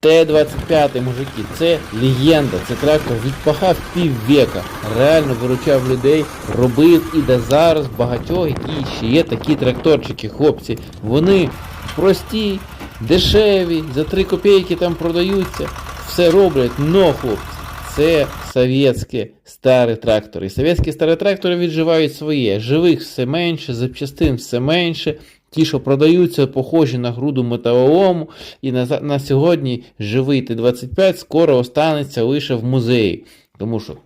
Т-25, мужики, це легенда, це трактор відпахав піввека, реально виручав людей, робив і до зараз багатьох, які ще є такі тракторчики, хлопці. Вони прості, дешеві, за 3 копійки там продаються, все роблять, но хлопці. Це совєтські старі трактори. І совєтські старі трактори відживають своє. Живих все менше, запчастин все менше. Ті, що продаються, похожі на груду металолому. І на, на сьогодні живий Т-25 скоро останеться лише в музеї. Тому що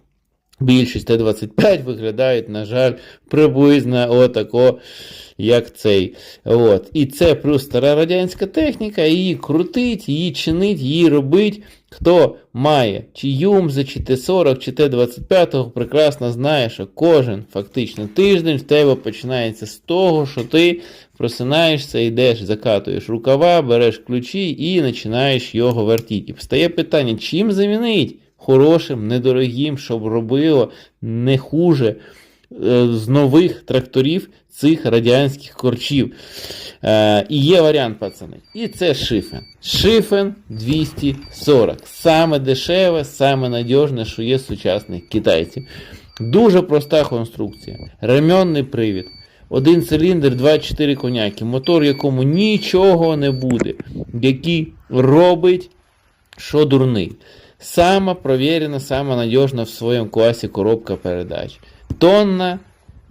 більшість Т-25 виглядають, на жаль, приблизно отако, як цей. От. І це плюс стара радянська техніка, її крутить, її чинить, її робить. Хто має чи Юмза, чи Т-40, чи Т-25, прекрасно знає, що кожен фактично тиждень в тебе починається з того, що ти просинаєшся, йдеш, закатуєш рукава, береш ключі і починаєш його вертіти. І встає питання, чим замінить хорошим, недорогим, щоб робило не хуже е, з нових тракторів цих радянських корчів. Е, і є варіант, пацани. І це шифен. Шифен 240. Саме дешеве, саме надіжне, що є сучасних китайців. Дуже проста конструкція. Ремонний привід. Один циліндр, 24 коняки, мотор, якому нічого не буде, який робить, що дурний. Сама провірена, сама надежна в своєму класі коробка передач. Тонна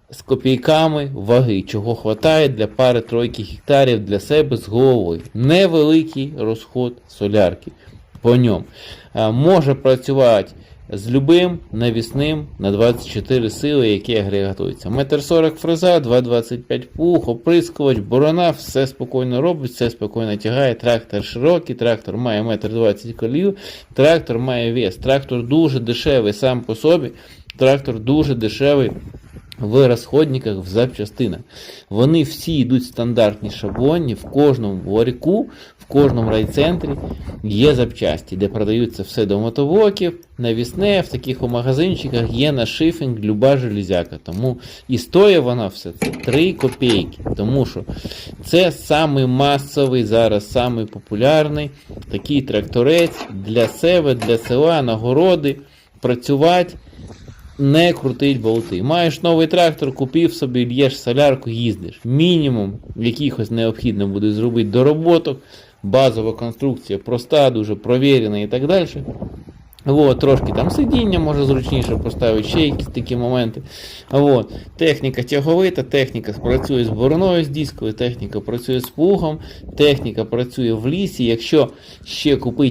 з копійками ваги, чого хватає для пари тройки гектарів для себе з головою. Невеликий розход солярки по ньому. Може працювати з любим навісним на 24 сили, які агрегатуються. Метр 40 фреза, 2,25 пух, оприскувач, борона, все спокійно робить, все спокійно тягає. Трактор широкий, трактор має метр 20 колів, трактор має вес. Трактор дуже дешевий сам по собі. Трактор дуже дешевий в розходниках, в запчастинах. Вони всі йдуть стандартні шаблонні, в кожному ларьку, в кожному райцентрі є запчасті, де продаються все до мотоблоків, навісне, в таких магазинчиках є на шифінг люба железяка. Тому і стоїть вона все це 3 копійки. Тому що це самий масовий зараз, самий популярний такий тракторець для себе, для села, нагороди, працювати не крутить болти. Маєш новий трактор, купив собі, л'єш солярку, їздиш. Мінімум якихось необхідно буде зробити дороботок, базова конструкція проста, дуже провірена і так далі. Вот, трошки там сидіння може зручніше поставити, ще якісь такі моменти. Вот. Техніка тяговита, техніка працює з бороною, з дисковою, техніка працює з плугом, техніка працює в лісі. Якщо ще купити